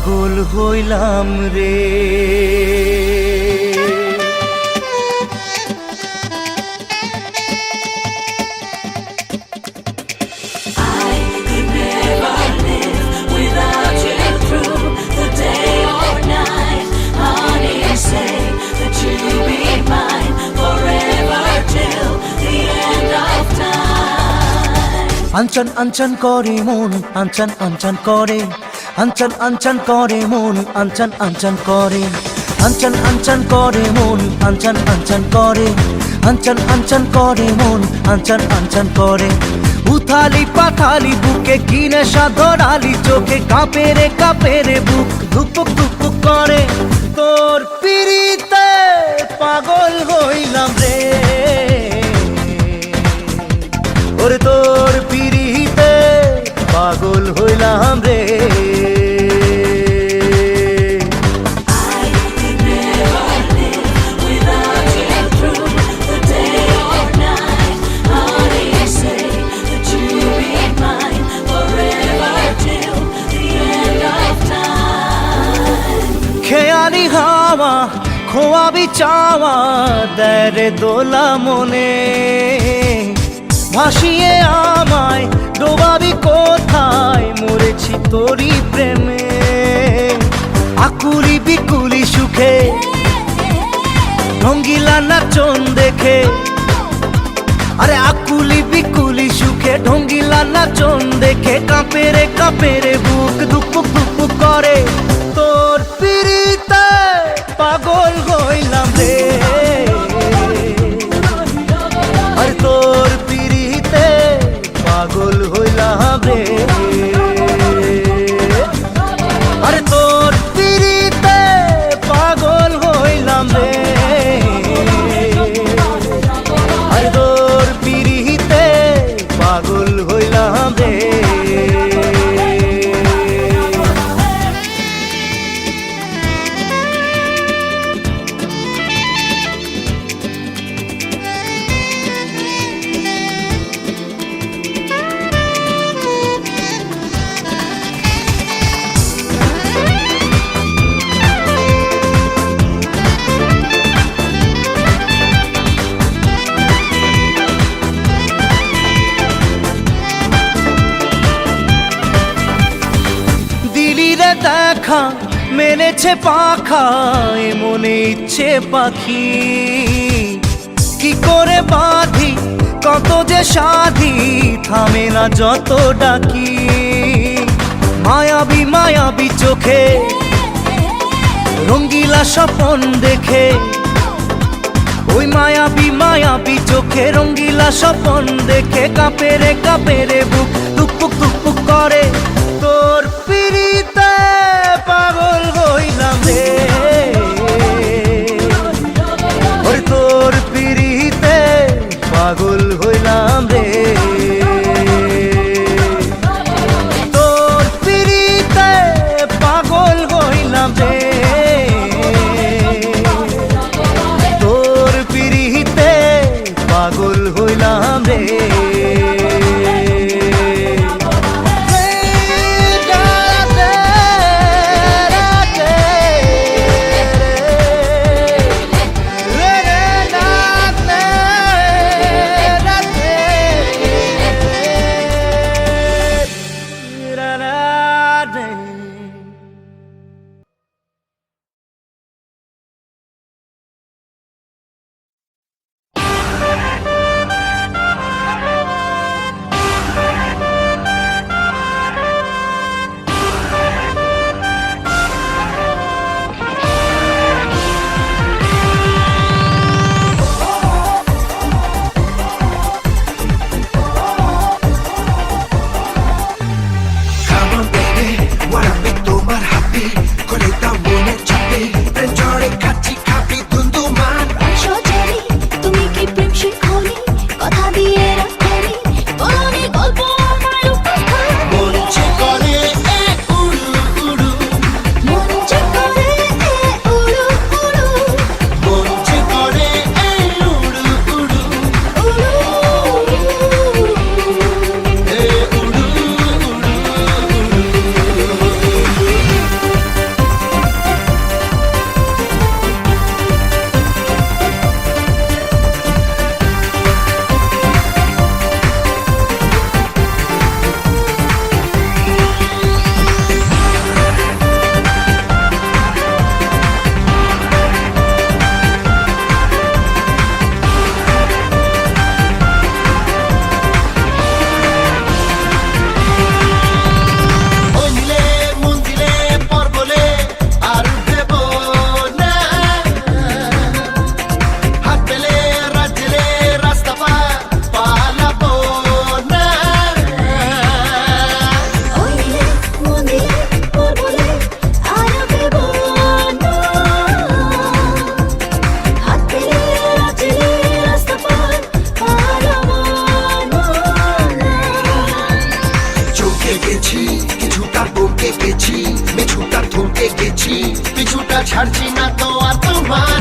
পাগল হইলাম রে without you through the day or night. Honey, say that you'll be mine forever till the end of time. আঞ্চন আঞ্চন করে মন আঞ্চন আঞ্চন করে আঞ্চন আঞ্চন করে মন আঞ্চন আঞ্চন করে। আঞ্চন আঞ্চন করে মন আঞ্চন আঞ্চন করে। আঞ্চন আঞ্চন করে মন আঞ্চন আঞ্চন করে। উথালি পাথালি বুকে কিনে সাধরালি চোখে কাঁপে রে কাঁপে রে বুক। ধুপুক ধুপুক করে। তোর পিড়িতে পাগল হইলাম রে। ওরে তোর পিড়িতে পাগল হইলাম রে। চাওয়া দেরে দোলা মনে। ভাসিয়ে আমায় ডোবাবি কোথায়, মরেছি তোরই প্রেমে। আকুলি বিকুলি সুখে, রঙ্গিলা নাচন দেখে। আরে আকুলি বিকুলি সুখে ঢঙ্গিলা নাচন দেখে। কাঁপে রে কাঁপে রে, বুক দুপুক দুপুক করে। তোর পিড়িতে পাগল মেলেছে পাখা মনে ইচ্ছে পাখি। কি করে বাঁধি, কত যে সাধি, থামে না যত ডাকি। মায়াবী মায়াবী চোখে, রঙ্গিলা স্বপন দেখে। ওই মায়াবি মায়াবি চোখে রঙ্গিলা স্বপন দেখে কাপেরে কাপেরে কাঁপে বুক। ছাড়ছি না তো আর তোমার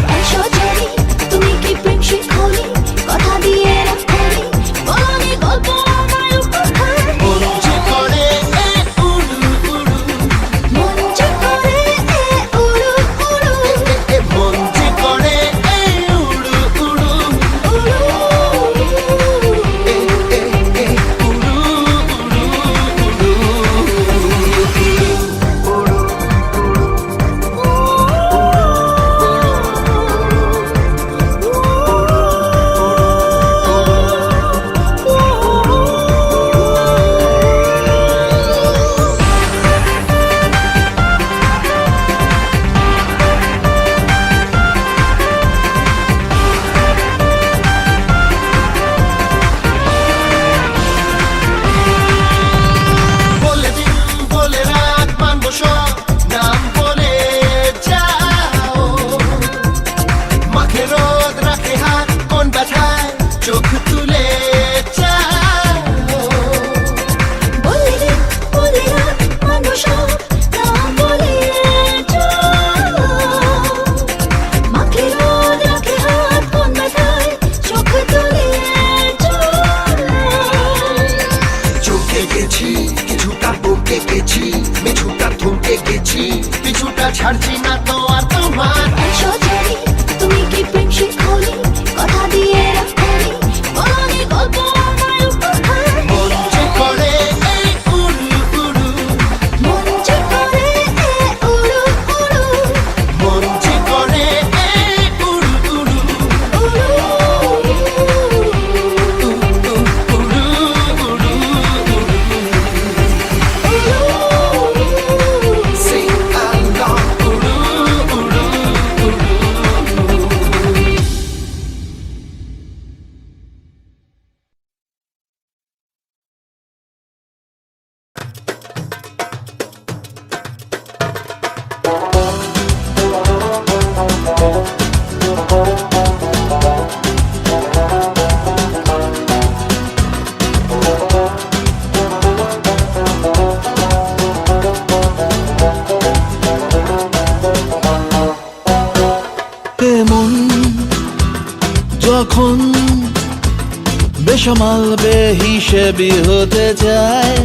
বেহিসেবি হতে চায়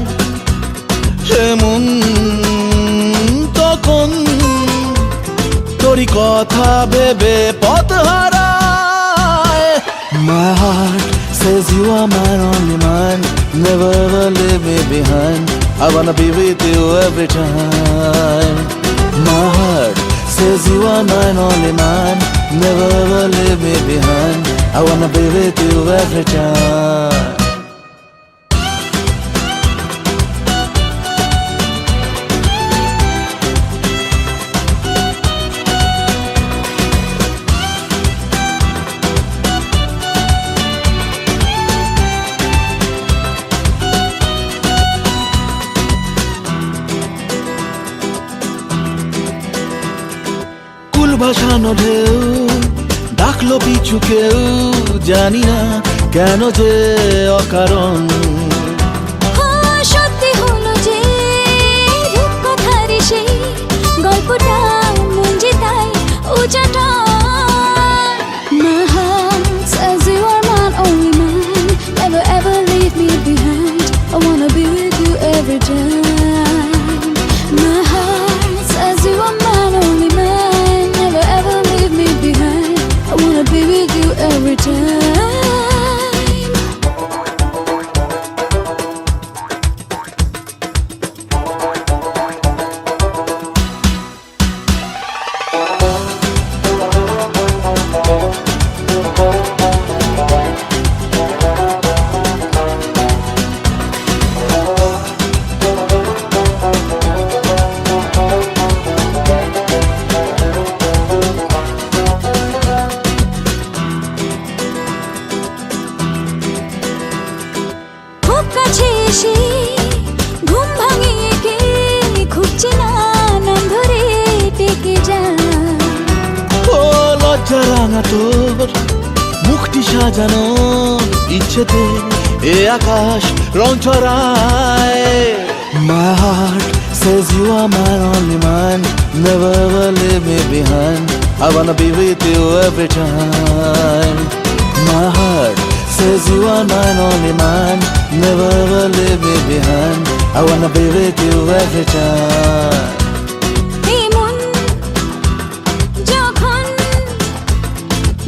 এমন তখন তোরই কথা ভেবে পথ হারায় My heart says you are mine, only mine Never ever leave me behind I wanna be with you every time My heart says you are mine, only mine Never ever leave me behind I wanna be with you every time ভাসানো ঢেউ, ডাকলো পিছু কেউ, জানি না কেন যে অকারণ। সেই গল্পটা মন যে তাই সাজানো ইচ্ছেতে এ আকাশ রং ছড়ায় My heart says you are mine, only mine Never ever leave me behind I wanna be with you every time My heart says you are mine, only mine Never ever leave me behind I wanna be with you every time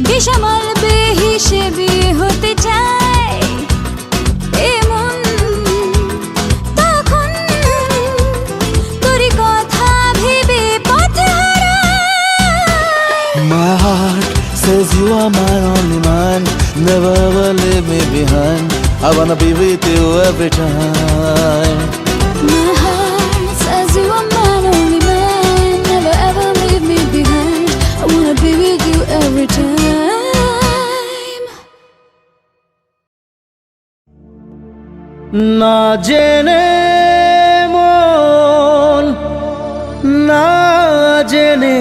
বেসামাল বেহিসেবি হতে চায় এ তখন তোরই কথা ভেবে পথ My heart says you are mine, only mine. Never ever leave me behind. I wanna be with you every time. Every time. না জেনে মন না জেনে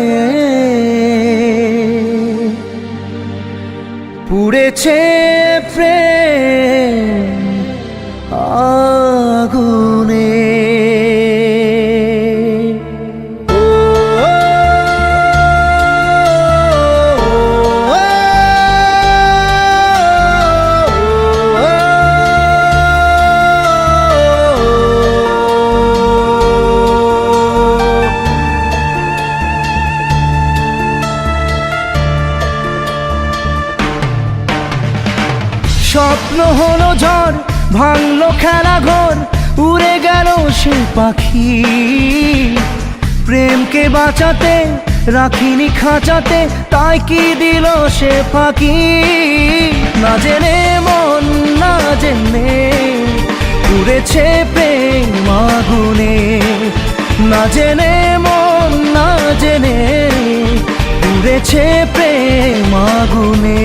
পুড়েছে ভাঙলো খেলা ঘর উড়ে গেল সে পাখি। প্রেমকে বাঁচাতে, রাখিনি খাঁচাতে, তাই কি দিল সে পাখি না জেনে মন, না জেনে উড়েছে প্রেম আগুনে। না জেনে মন, না জেনে উড়েছে প্রেম আগুনে।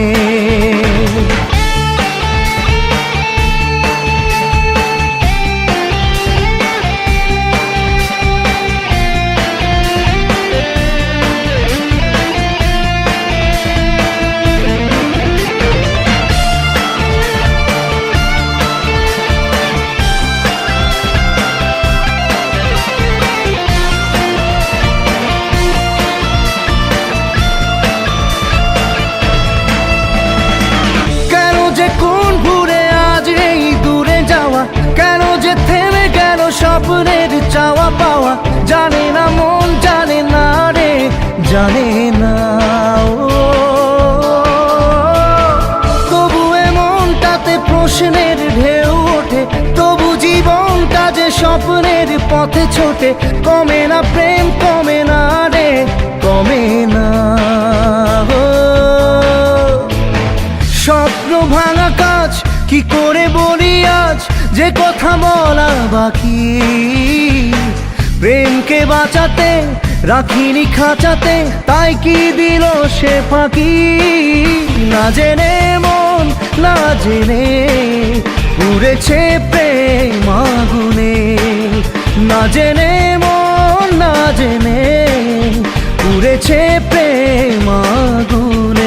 স্বপ্নের চাওয়া পাওয়া জানে না মন, জানে না রে, জানে না তবু এমনটাতে প্রশ্নের ঢেউ ওঠে, তবু জীবনটা যে স্বপ্নের পথে ছোটে, কমে না প্রেম, কমে না রে, কমে না। স্বপ্ন ভাঙা কাজ, কি করে বলি আজ যে কথা বলা বাকি। প্রেমকে বাঁচাতে, রাখিনি খাঁচাতে, তাই কি দিল সে ফাঁকি? না জেনে মন, না জেনে উড়েছে প্রেম আগুনে। না জেনে মন, না জেনে উড়েছে প্রেম আগুনে।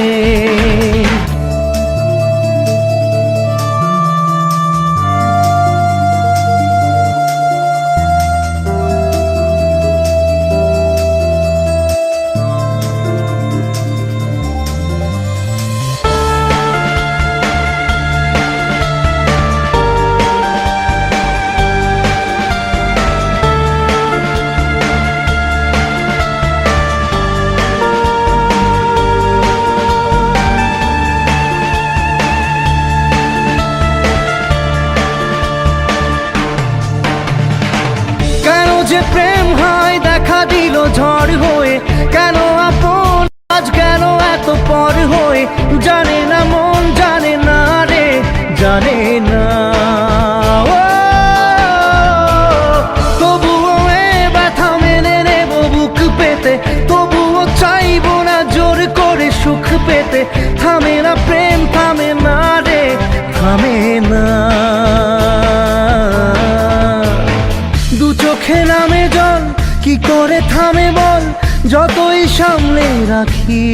কি করে থামে বল, যতই সামনে রাখি।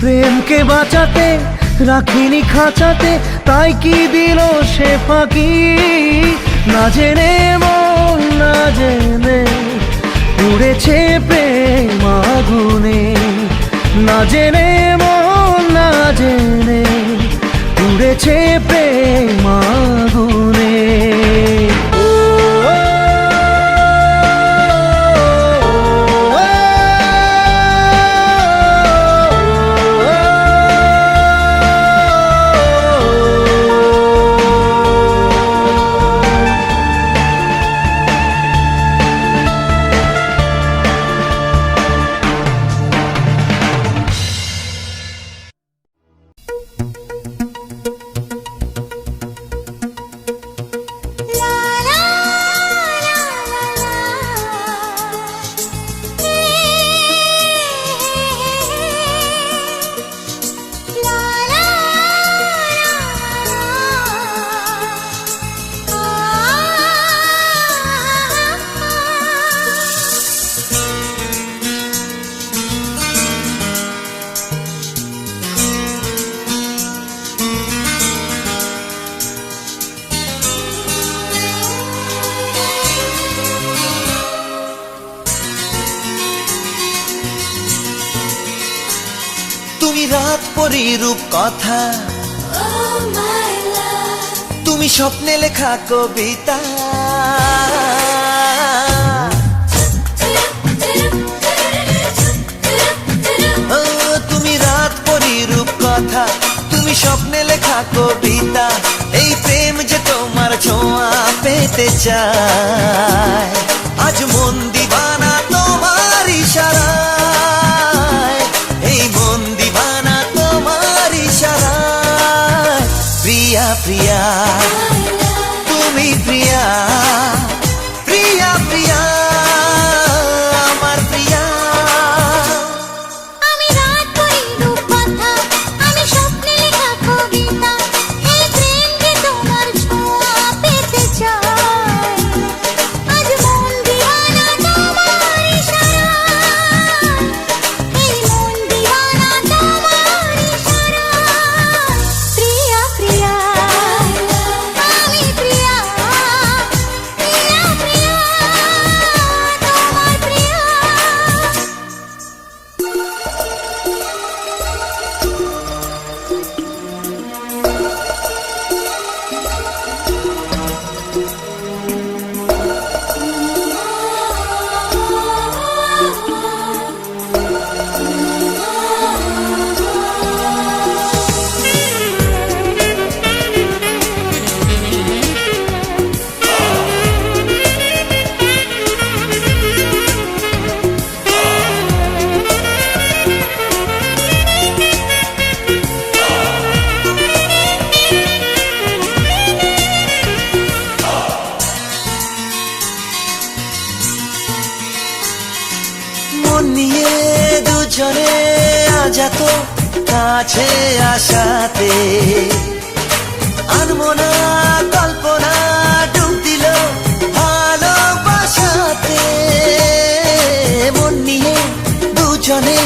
প্রেমকে বাঁচাতে, রাখিনি খাঁচাতে, তাই কি দিল সে ফাঁকি? না জেনে মন, না জেনে উড়েছে প্রেম আগুনে। না জেনে মন, না জেনে উড়েছে প্রেম আগুনে। তুমি রাত পরি রূপ কথা. তুমি স্বপ্নে লেখা কবিতা। তুমি রাত পরি রূপ কথা। তুমি স্বপ্নে লেখা কবিতা। এই প্রেম যে তোমার ছোঁয়া পেতে চায়। আজ মন দিবানা তোমার ইশারায়। প্রিয়া তুমি প্রিয়া প্রিয়া প্রিয়া। যত কাছে আসাতে আনমনা কল্পনা ডুব দিল ভালোবাসাতে। মন নিয়ে দুজনে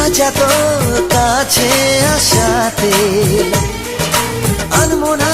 আজ এত কাছে আসাতে আনমনা